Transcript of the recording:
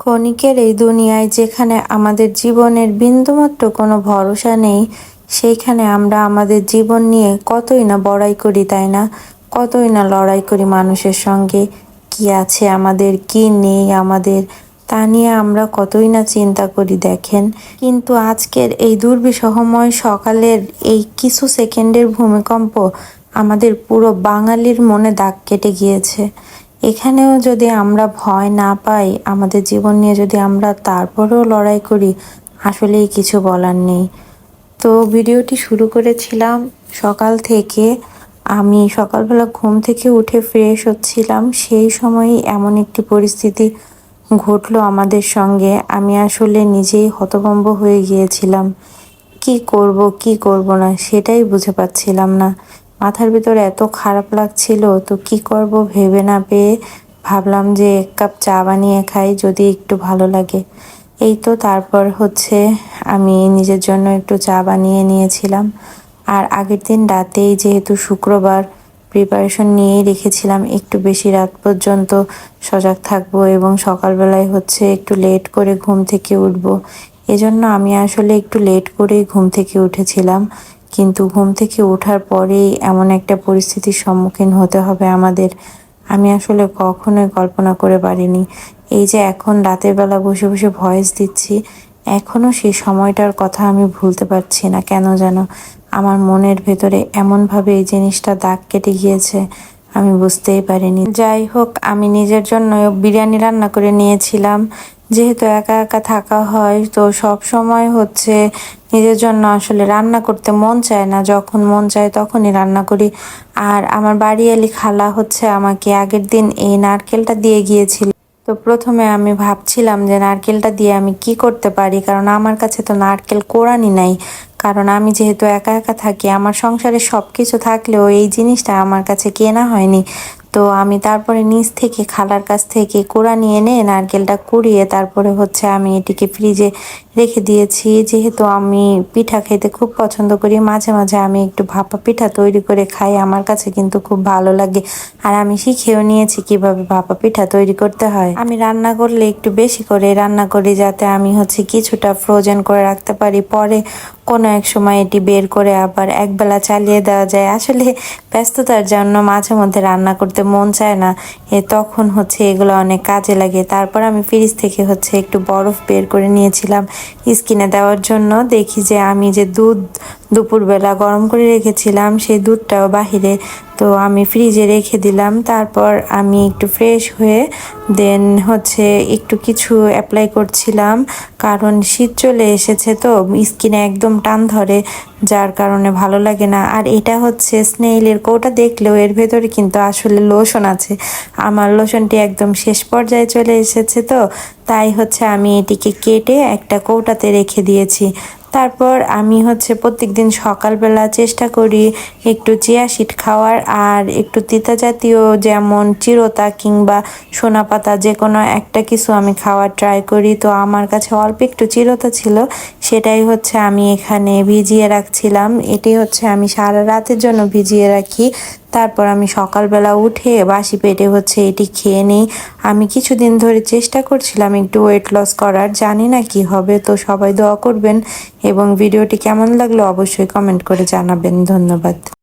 ক্ষণিকের এই দুনিয়ায় যেখানে আমাদের জীবনের বিন্দুমাত্র কোনো ভরসা নেই, সেইখানে আমরা আমাদের জীবন নিয়ে কতই না বড়াই করি, তাই না? কতই না লড়াই করি মানুষের সঙ্গে। কি আছে আমাদের, কি নেই আমাদের, তা নিয়ে আমরা কতই না চিন্তা করি, দেখেন। কিন্তু আজকের এই দুর্বিষহময় সকালের এই কিছু সেকেন্ডের ভূমিকম্প আমাদের পুরো বাঙালির মনে দাগ কেটে গিয়েছে। এখানেও যদি আমরা ভয় না পাই, আমাদের জীবন নিয়ে যদি আমরা তারপরেও লড়াই করি, আসলেই কিছু বলার নেই। তো ভিডিওটি শুরু করেছিলাম সকাল থেকে। আমি সকালবেলা ঘুম থেকে উঠে ফ্রেশ হচ্ছিলাম। সেই সময়ই এমন একটি পরিস্থিতি ঘটলো আমাদের সঙ্গে। আমি আসলে নিজেই হতভম্ব হয়ে গিয়েছিলাম। কি করব কি করব না, সেটাই বুঝে পাচ্ছিলাম না। মাথার ভিতরে এত খারাপ লাগছিল, তো কি করব ভেবে না পেয়ে ভাবলাম যে এক কাপ চা বানিয়ে খাই যদি একটু ভালো লাগে। এই তো তারপর হচ্ছে আমি নিজের জন্য একটু চা বানিয়ে নিয়েছিলাম। আর আগের দিন রাতেই যেহেতু শুক্রবার প্রিপারেশন নিয়েই রেখেছিলাম, একটু বেশি রাত পর্যন্ত সজাগ থাকব এবং সকালবেলায় হচ্ছে একটু লেট করে ঘুম থেকে উঠব। এজন্য আমি আসলে একটু লেট করেই ঘুম থেকে উঠেছিলাম। কিন্তু ঘুম থেকে ওঠার পরেই এমন একটা পরিস্থিতির সম্মুখীন হতে হবে আমাদের। আমি আসলে কখনোই কল্পনা করে পারিনি। এই যে এখন রাতের বেলা বসে বসে ভয়েস দিচ্ছি এখনও সেই সময়টার কথা আমি ভুলতে পারছি না। কেন যেন আমার মনের ভেতরে এমনভাবে এই জিনিসটা দাগ কেটে গিয়েছে। আমি বুঝতেই পারিনি। যাই হোক, আমি নিজের জন্য বিরিয়ানি রান্না করে নিয়েছিলাম। যেহেতু একা একা থাকা হয়, তো সব সময় হচ্ছে নিজের জন্য আসলে রান্না করতে মন চায় না। যখন মন চায় তখনই রান্না করি। আর আমার বাড়ি আলি খালা হচ্ছে আমাকে আগের দিন এই নারকেলটা দিয়ে গিয়েছিল। তো প্রথমে আমি ভাবছিলাম যে নারকেলটা দিয়ে আমি কি করতে পারি? কারণ আমার কাছে তো নারকেল কোরআনই নাই। কারণ আমি যেহেতু একা একা থাকি, আমার সংসারে সব কিছু থাকলেও এই জিনিসটা আমার কাছে কেনা হয়নি। তো আমি তারপরে নিচ থেকে খালার কাছ থেকে কোড়া নিয়ে এনে নারকেলটা কুড়িয়ে তারপরে হচ্ছে আমি এটিকে ফ্রিজে রেখে দিয়েছি। যেহেতু আমি পিঠা খেতে খুব পছন্দ করি, মাঝে মাঝে আমি একটু ভাপা পিঠা তৈরি করে খাই, আমার কাছে কিন্তু খুব ভালো লাগে। আর আমি শিখেও নিয়েছি কীভাবে ভাপা পিঠা তৈরি করতে হয়। আমি রান্না করলে একটু বেশি করে রান্না করি, যাতে আমি হচ্ছে কিছুটা ফ্রোজেন করে রাখতে পারি। পরে কোনো এক সময় এটি বের করে আবার একবেলা চালিয়ে দেওয়া যায়। আসলে ব্যস্ততার জন্য মাঝে মধ্যে রান্না করতে মন চায় না। এ তখন হচ্ছে এগুলো অনেক কাজে লাগে। তারপর আমি ফ্রিজ থেকে হচ্ছে একটু বরফ বের করে নিয়েছিলাম। স্কিনে দেওয়ার জন্য দেখি যে আমি যে দুধ দুপুরবেলা গরম করে রেখেছিলাম, সেই দুধটাও বাহিরে। তো আমি ফ্রিজে রেখে দিলাম, তারপর আমি একটু ফ্রেশ হয়ে দেন হচ্ছে একটু কিছু অ্যাপ্লাই করছিলাম, কারণ শীত চলে এসেছে তো স্কিনে একদম টান ধরে, যার কারণে ভালো লাগে না। আর এটা হচ্ছে স্নেইলের কৌটা দেখলেও এর ভেতরে কিন্তু আসলে লোশন আছে। আমার লোশনটি একদম শেষ পর্যায়ে চলে এসেছে তো, তাই হচ্ছে আমি এটিকে কেটে একটা কৌটাতে রেখে দিয়েছি। তারপর আমি হচ্ছে প্রত্যেক দিন সকালবেলা চেষ্টা করি একটু চিয়া সিড খাওয়ার আর একটু তিতা জাতীয় যেমন চিরতা কিংবা সোনা পাতা যে কোনো একটা কিছু আমি খাওয়ার ট্রাই করি। তো আমার কাছে অল্প একটু চিরতা ছিল, সেটাই হচ্ছে আমি এখানে ভিজিয়ে রাখছিলাম। এটি হচ্ছে আমি সারা রাতের জন্য ভিজিয়ে রাখি। তারপর আমি সকালবেলা উঠে বাসি পেটে হচ্ছে এটি খেয়ে নিই। আমি কিছুদিন ধরে চেষ্টা করছিলাম একটু ওয়েট লস করার, জানি না কি হবে, তো সবাই দোয়া করবেন এবং ভিডিওটি কেমন লাগল অবশ্যই কমেন্ট করে জানাবেন। ধন্যবাদ।